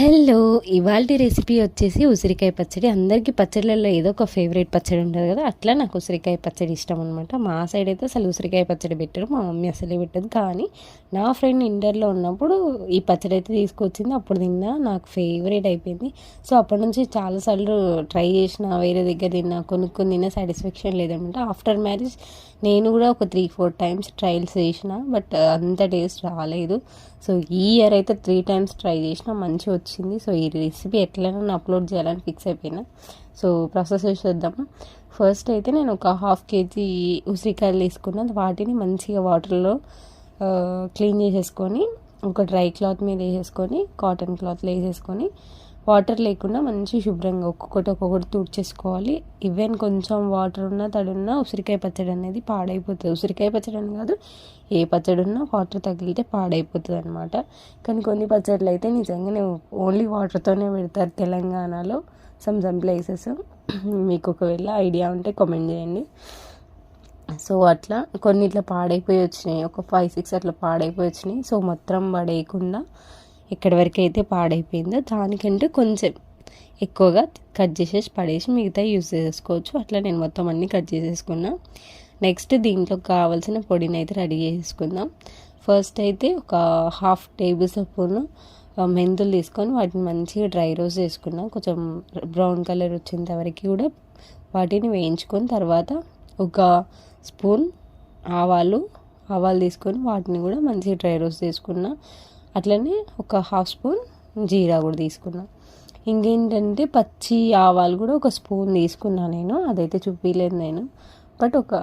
Hello ఇవాళ recipe వచ్చేసి ఉసిరికాయ పచ్చడి. అందరికీ పచ్చడిలలో ఏదో ఒక ఫేవరెట్ పచ్చడి ఉంటుంది కదా అట్లా నాకు ఉసిరికాయ పచ్చడి ఇష్టం అనమాట మా సైడ్ అయితే అసలు ఉసిరికాయ పచ్చడి పెట్టరు మా మమ్మీ అసలే పెట్టదు. కానీ నా ఫ్రెండ్ ఇంటర్లో ఉన్నప్పుడు ఈ పచ్చడి అయితే తీసుకొచ్చింది అప్పుడు తిన్నా నాకు ఫేవరెట్ అయిపోయింది. సో అప్పటి నుంచి చాలాసార్లు ట్రై చేసిన వేరే దగ్గర తిన్నా కొనుక్కొని తిన్నా సాటిస్ఫాక్షన్ లేదనమాట ఆఫ్టర్ మ్యారేజ్ నేను కూడా ఒక త్రీ ఫోర్ టైమ్స్ ట్రయల్స్ చేసిన బట్ అంత టేస్ట్ రాలేదు. సో ఈ ఇయర్ అయితే త్రీ టైమ్స్ ట్రై చేసిన మంచి వచ్చింది. సో ఈ రెసిపీ ఎట్లైనా అప్లోడ్ చేయాలని ఫిక్స్ అయిపోయినా. సో ప్రాసెస్ చేద్దాము ఫస్ట్ అయితే నేను ఒక హాఫ్ కేజీ ఉసిరికాయలు తీసుకున్నాను వాటిని మంచిగా వాటర్లో క్లీన్ చేసేసుకొని ఒక డ్రై క్లాత్ మీద వేసేసుకొని కాటన్ క్లాత్లో వేసేసుకొని వాటర్ లేకుండా మంచి శుభ్రంగా ఒక్కొక్కటి ఒక్కొక్కటి తుడిచేసుకోవాలి. ఈవెన్ కొంచెం వాటర్ ఉన్నా తడి ఉన్నా ఉసిరికాయ పచ్చడి అనేది పాడైపోతుంది. ఉసిరికాయ పచ్చడి అని కాదు ఏ పచ్చడి ఉన్నా వాటర్ తగిలితే పాడైపోతుంది అనమాట కానీ కొన్ని పచ్చళ్ళు అయితే నిజంగానే ఓన్లీ వాటర్తోనే పెడతారు తెలంగాణలో. సమ్ సమ్ ప్లేసెస్ మీకు ఒకవేళ ఐడియా ఉంటే కామెంట్ చేయండి. సో అట్లా కొన్ని ఇట్లా పాడైపోయి వచ్చినాయి. ఒక ఫైవ్ సిక్స్ అట్లా పాడైపోయి వచ్చినాయి. సో మొత్తం పడేయకుండా ఎక్కడి వరకు అయితే పాడైపోయిందో? దానికంటే కొంచెం ఎక్కువగా కట్ చేసేసి పడేసి మిగతా యూజ్ చేసుకోవచ్చు. అట్లా నేను మొత్తం అన్నీ కట్ చేసేసుకున్నా. నెక్స్ట్ దీంట్లో కావాల్సిన పొడిని అయితే రెడీ చేసుకుందాం. ఫస్ట్ అయితే ఒక హాఫ్ టేబుల్ స్పూన్ మెంతులు తీసుకొని వాటిని మంచిగా డ్రై రోస్ట్ చేసుకున్నాం. కొంచెం బ్రౌన్ కలర్ వచ్చేంత వరకు కూడా వాటిని వేయించుకొని తర్వాత ఒక స్పూన్ ఆవాలు ఆవాలు తీసుకొని వాటిని కూడా మంచిగా డ్రై రోస్ట్ చేసుకున్నా. అట్లనే ఒక హాఫ్ స్పూన్ జీరా కూడా తీసుకున్నా. ఇంకేంటంటే పచ్చి ఆవాలు కూడా ఒక స్పూన్ తీసుకున్నా నేను అదైతే చూపించలేదు నేను. బట్ ఒక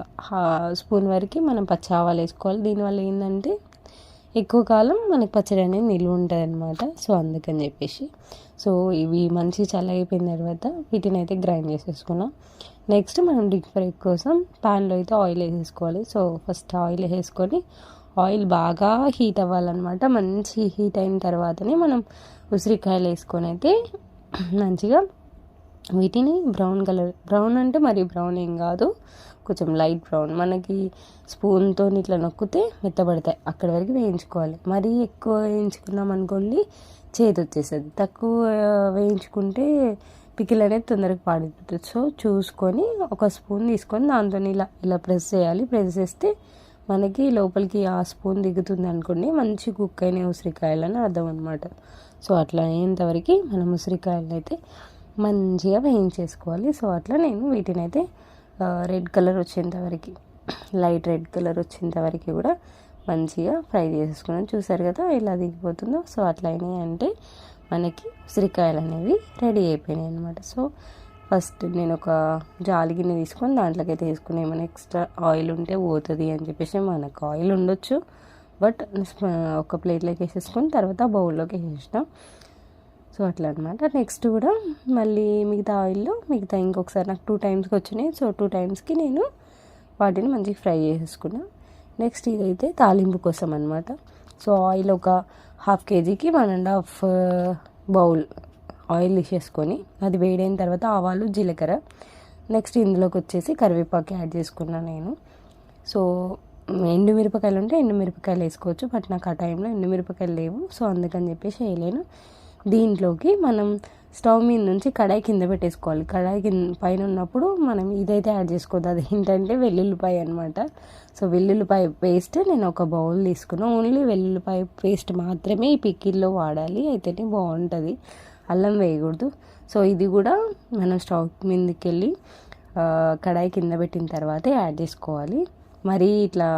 స్పూన్ వరకు మనం పచ్చి ఆవాలు వేసుకోవాలి. దీనివల్ల ఏంటంటే ఎక్కువ కాలం మనకి పచ్చడి అనేది నిల్వ ఉంటుంది అనమాట సో అందుకని చెప్పేసి. సో ఇవి మంచి చల్లగైపోయిన తర్వాత వీటిని అయితే గ్రైండ్ చేసేసుకున్నాం. నెక్స్ట్ మనం డీప్ ఫ్రై కోసం ప్యాన్లో అయితే ఆయిల్ వేసేసుకోవాలి. సో ఫస్ట్ ఆయిల్ వేసుకొని ఆయిల్ బాగా హీట్ అవ్వాలన్నమాట. మంచి హీట్ అయిన తర్వాతనే మనం ఉసిరికాయలు వేసుకొని అయితే మంచిగా వీటిని బ్రౌన్ కలర్ బ్రౌన్ అంటే మరి బ్రౌన్ ఏం కాదు కొంచెం లైట్ బ్రౌన్. మనకి స్పూన్తో ఇట్లా నొక్కితే మెత్తబడతాయి. అక్కడి వరకు వేయించుకోవాలి. మరీ ఎక్కువ వేయించుకున్నాం అనుకోండి చేతి వచ్చేస్తుంది. తక్కువ వేయించుకుంటే పికిల్ అనేది తొందరగా పాడిపోతుంది. సో చూసుకొని ఒక స్పూన్ తీసుకొని దాంతో ఇలా ఇలా ప్రెస్ చేయాలి. ప్రెస్ చేస్తే మనకి లోపలికి ఆ స్పూన్ దిగుతుంది అనుకోండి మంచి కుక్ అయిన ఉసిరికాయలు అని అర్థం అనమాట సో అట్లా అయ్యేంతవరకు మనం ఉసిరికాయలు అయితే మంచిగా వేయించేసుకోవాలి. సో అట్లా నేను వీటిని అయితే రెడ్ కలర్ వచ్చేంతవరకు లైట్ రెడ్ కలర్ వచ్చేంతవరకు కూడా మంచిగా ఫ్రై చేసేసుకున్నాను చూసారు కదా ఇలా దిగిపోతుందో? సో అట్లా అయినాయి అంటే మనకి ఉసిరికాయలు అనేవి రెడీ అయిపోయినాయి అనమాట సో ఫస్ట్ నేను ఒక జాలి గిన్నె తీసుకొని దాంట్లోకి అయితే వేసుకుని ఏమైనా ఎక్స్ట్రా ఆయిల్ ఉంటే పోతుంది అని చెప్పేసి మనకు ఆయిల్ ఉండొచ్చు. బట్ ఒక ప్లేట్లోకి వేసేసుకొని తర్వాత బౌల్లోకి వేసేసినాం. సో అట్లా అనమాట నెక్స్ట్ కూడా మళ్ళీ మిగతా ఆయిల్లో మిగతా ఇంకొకసారి నాకు టూ టైమ్స్కి వచ్చినాయి. సో టూ టైమ్స్కి నేను వాటిని మంచిగా ఫ్రై చేసేసుకున్నా. నెక్స్ట్ ఇదైతే తాలింపు కోసం అనమాట సో ఆయిల్ ఒక హాఫ్ కేజీకి one and half bowl oil తీసేసుకొని అది వేడైన తర్వాత ఆవాలు జీలకర్ర. నెక్స్ట్ ఇందులోకి వచ్చేసి కరివేపాకు యాడ్ చేసుకున్నాను నేను. సో ఎండు మిరపకాయలు ఉంటే ఎండు మిరపకాయలు వేసుకోవచ్చు బట్ నాకు ఆ టైంలో ఎండు మిరపకాయలు లేవు సో అందుకని చెప్పేసి వేయలేను. దీంట్లోకి మనం స్టవ్ మీద నుంచి కడాయి కింద పెట్టేసుకోవాలి. కడాయి కింద పైన ఉన్నప్పుడు మనం ఇదైతే యాడ్ చేసుకోవద్దు. అది ఏంటంటే వెల్లుల్లిపాయ అనమాట సో వెల్లుల్లిపాయ పేస్ట్ నేను ఒక బౌల్ తీసుకున్నాను ఓన్లీ వెల్లుల్లిపాయ పేస్ట్ మాత్రమే ఈ పిక్కిల్లో వాడాలి. అయితేనే బాగుంటుంది. అల్లం వేయకూడదు. సో ఇది కూడా మనం స్టవ్ మీదకి వెళ్ళి కడాయి కింద పెట్టిన తర్వాతే యాడ్ చేసుకోవాలి. మరీ ఇట్లా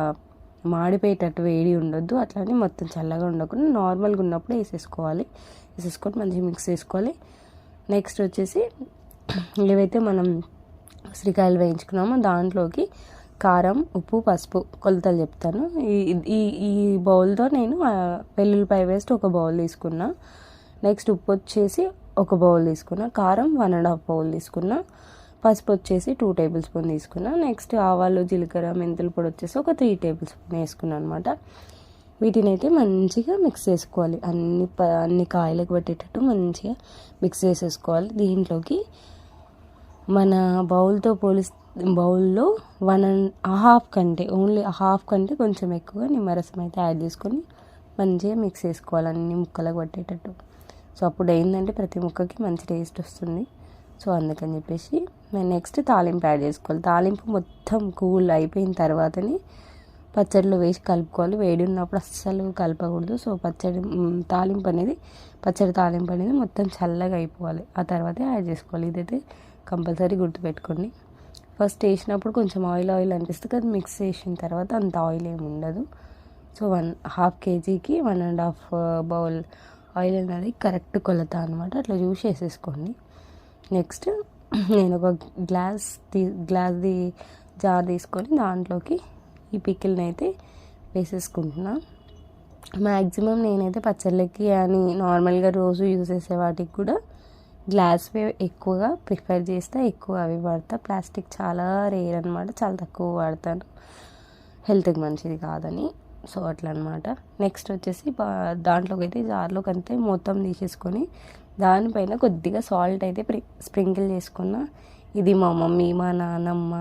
మాడిపోయేటట్టు వేడి ఉండొద్దు. అట్లానే మొత్తం చల్లగా ఉండకుండా నార్మల్గా ఉన్నప్పుడు వేసేసుకోవాలి. వేసేసుకొని మంచిగా మిక్స్ చేసుకోవాలి. నెక్స్ట్ వచ్చేసి ఏవైతే మనం ఉసిరికాయలు వేయించుకున్నామో దాంట్లోకి కారం ఉప్పు పసుపు కొలతలు చెప్తాను. ఈ ఈ బౌల్తో నేను వెల్లుల్లిపాయ వేస్ట్ ఒక బౌల్ తీసుకున్నా. నెక్స్ట్ ఉప్పు వచ్చేసి ఒక బౌల్ తీసుకున్నా. కారం వన్ అండ్ హాఫ్ బౌల్ తీసుకున్నా. పసుపు వచ్చేసి టూ టేబుల్ స్పూన్ తీసుకున్నా. నెక్స్ట్ ఆవాలు జీలకర్ర మెంతుల పొడి వచ్చేసి ఒక త్రీ టేబుల్ స్పూన్ వేసుకున్నాను అనమాట వీటిని అయితే మంచిగా మిక్స్ చేసుకోవాలి. అన్ని అన్ని కాయలకు పట్టేటట్టు మంచిగా మిక్స్ చేసేసుకోవాలి. దీంట్లోకి మన బౌల్తో పోలిస్ బౌల్లో వన్ అండ్ హాఫ్ కంటే ఓన్లీ హాఫ్ కంటే కొంచెం ఎక్కువ నిమ్మరసం అయితే యాడ్ చేసుకొని మంచిగా మిక్స్ చేసుకోవాలి. అన్ని ముక్కలకు పట్టేటట్టు. సో అప్పుడు ఏంటంటే ప్రతి ముక్కకి మంచి టేస్ట్ వస్తుంది. సో అందుకని చెప్పేసి నేను నెక్స్ట్ తాలింపు యాడ్ చేసుకోవాలి. తాలింపు మొత్తం కూల్ అయిపోయిన తర్వాతని పచ్చడిలో వేసి కలుపుకోవాలి. వేడి ఉన్నప్పుడు అస్సలు కలపకూడదు. సో పచ్చడి తాలింపు అనేది పచ్చడి తాలింపు అనేది మొత్తం చల్లగా అయిపోవాలి. ఆ తర్వాతే యాడ్ చేసుకోవాలి. ఇదైతే కంపల్సరీ గుర్తుపెట్టుకోండి. ఫస్ట్ వేసినప్పుడు కొంచెం ఆయిల్ ఆయిల్ అనిపిస్తుంది కదా మిక్స్ చేసిన తర్వాత అంత ఆయిల్ ఏమి ఉండదు. సో వన్ హాఫ్ కేజీకి one and half bowl oil అనేది కరెక్ట్ కొలత అనమాట అట్లా చూసి వేసేసుకోండి నెక్స్ట్ నేను ఒక గ్లాస్ తీ గ్లాస్ది జార్ తీసుకొని దాంట్లోకి ఈ పికిల్ని అయితే వేసేసుకుంటున్నా. మ్యాక్సిమం నేనైతే పచ్చళ్ళకి అని నార్మల్గా రోజు యూజ్ చేసే వాటికి కూడా గ్లాస్వే ఎక్కువగా ప్రిఫర్ చేస్తే ఎక్కువ అవి వాడతా. ప్లాస్టిక్ చాలా రేర్ అనమాట చాలా తక్కువ వాడతాను. హెల్త్కి మంచిది కాదని. సో అట్లా అనమాట నెక్స్ట్ వచ్చేసి దాంట్లోకి అయితే జార్లోకి అంతే మొత్తం తీసేసుకొని దానిపైన కొద్దిగా సాల్ట్ అయితే స్ప్రింకిల్ చేసుకున్న ఇది మా మమ్మీ మా నాన్నమ్మ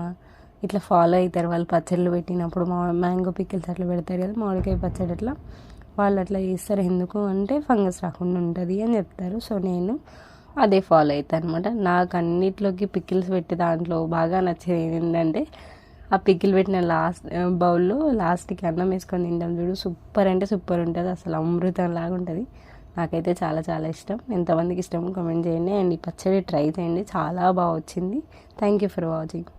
ఇట్లా ఫాలో అవుతారు వాళ్ళు పచ్చళ్ళు పెట్టినప్పుడు మా మ్యాంగో పిక్కిల్స్ అట్లా పెడతారు కదా మామిడికాయ పచ్చడి అట్లా. వాళ్ళు అట్లా చేస్తారు. ఎందుకు అంటే ఫంగస్ రాకుండా ఉంటుంది అని చెప్తారు. సో నేను అదే ఫాలో అవుతాను అనమాట నాకు అన్నిట్లోకి పిక్కిల్స్ పెట్టి దాంట్లో బాగా నచ్చేది ఏంటంటే ఆ పిక్కిలు పెట్టిన లాస్ట్ బౌల్లో లాస్ట్కి అన్నం వేసుకొని తింటాం చూడు. సూపర్ అంటే సూపర్ ఉంటుంది. అసలు అమృతం లాగా ఉంటుంది. నాకైతే చాలా చాలా ఇష్టం. ఎంతమందికి ఇష్టం కామెంట్ చేయండి. అండ్ ఈ పచ్చడి ట్రై చేయండి. చాలా బాగా వచ్చింది. Thank you for watching